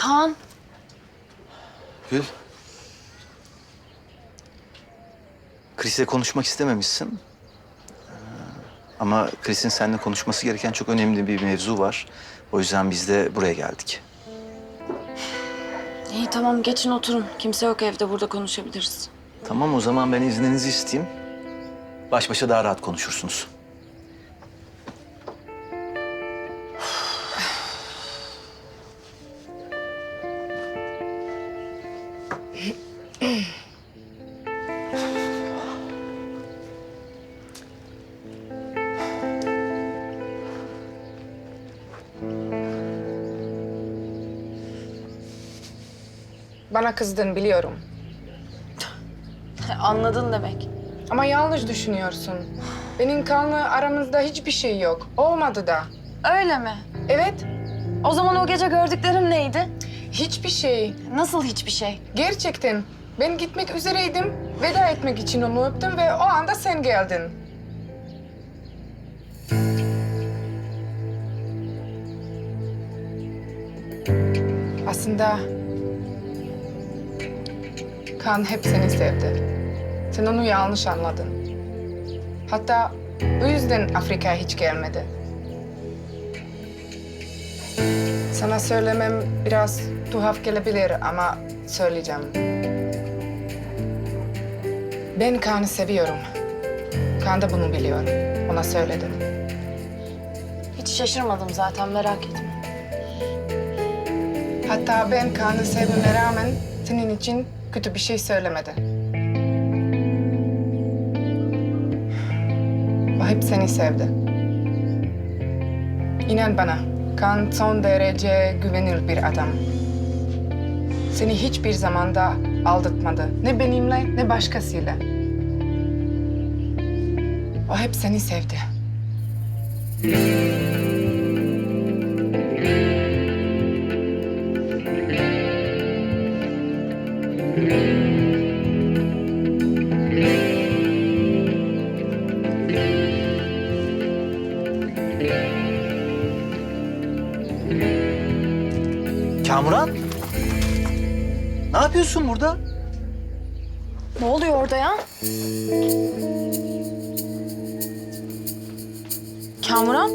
Kaan. Gül. Chris'le konuşmak istememişsin. Ee, Ama Chris'in seninle konuşması gereken çok önemli bir mevzu var. O yüzden biz de buraya geldik. İyi tamam geçin oturun. Kimse yok evde burada konuşabiliriz. Tamam o zaman ben izninizi isteyeyim. Baş başa daha rahat konuşursunuz. Bana kızdın biliyorum. Anladın demek. Ama yanlış düşünüyorsun. Benim kanlı aramızda hiçbir şey yok. Olmadı da. Öyle mi? Evet, O zaman o gece gördüklerim neydi? hiçbir şey. Nasıl hiçbir şey? Gerçekten. Ben gitmek üzereydim. Veda etmek için onu öptüm ve o anda sen geldin. Aslında Kan hep seni sevdi. Sen onu yanlış anladın. Hatta bu yüzden Afrika'ya hiç gelmedi. Sana söylemem biraz tuhaf gelebilir ama söyleyeceğim. Ben Kaan'ı seviyorum. Kaan da bunu biliyor. Ona söyledim. Hiç şaşırmadım zaten merak etme. Hatta ben Kaan'ı sevmeme rağmen senin için kötü bir şey söylemedi. O hep seni sevdi. İnan bana, Kaan son derece güvenilir bir adam. Seni hiçbir zamanda aldatmadı. Ne benimle ne başkasıyla. O hep seni sevdi. Kamuran? Ne yapıyorsun burada? Ne oluyor orada ya? Kamuran?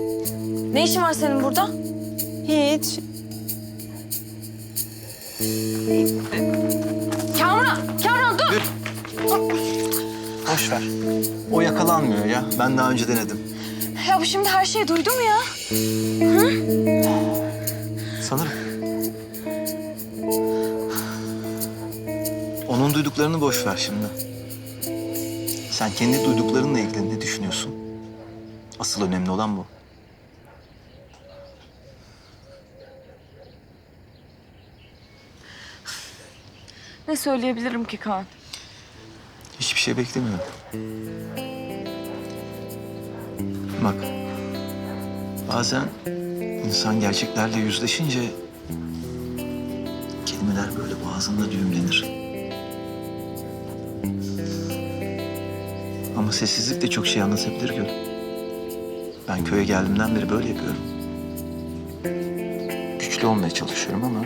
Ne işin var senin burada? Hiç. Kamuran! Kamuran dur! Boş ver. O yakalanmıyor ya. Ben daha önce denedim. Ya bu şimdi her şeyi duydu mu ya? Sanırım. Duyduklarını boş ver şimdi. Sen kendi duyduklarınla ilgili ne düşünüyorsun? Asıl önemli olan bu. Ne söyleyebilirim ki Kaan? Hiçbir şey beklemiyorum. Bak. Bazen insan gerçeklerle yüzleşince kelimeler böyle boğazında düğümlenir. Ama sessizlik de çok şey anlatabilir Gül. Ben köye geldiğimden beri böyle yapıyorum. Güçlü olmaya çalışıyorum ama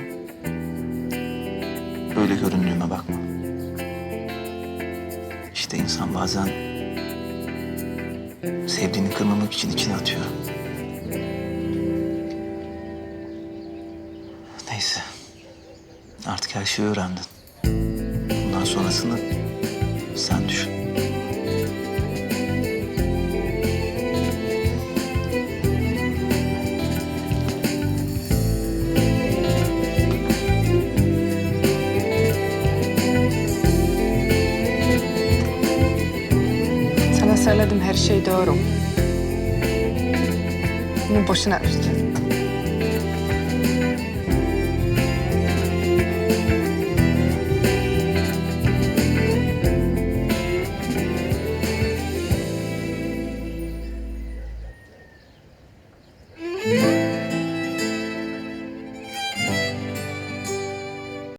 böyle göründüğüme bakma. İşte insan bazen sevdiğini kırmamak için içine atıyor. Neyse. Artık her şeyi öğrendin. Bundan sonrasını sen düşün. Sana söyledim her şey doğru. Bunu boşuna üzdün.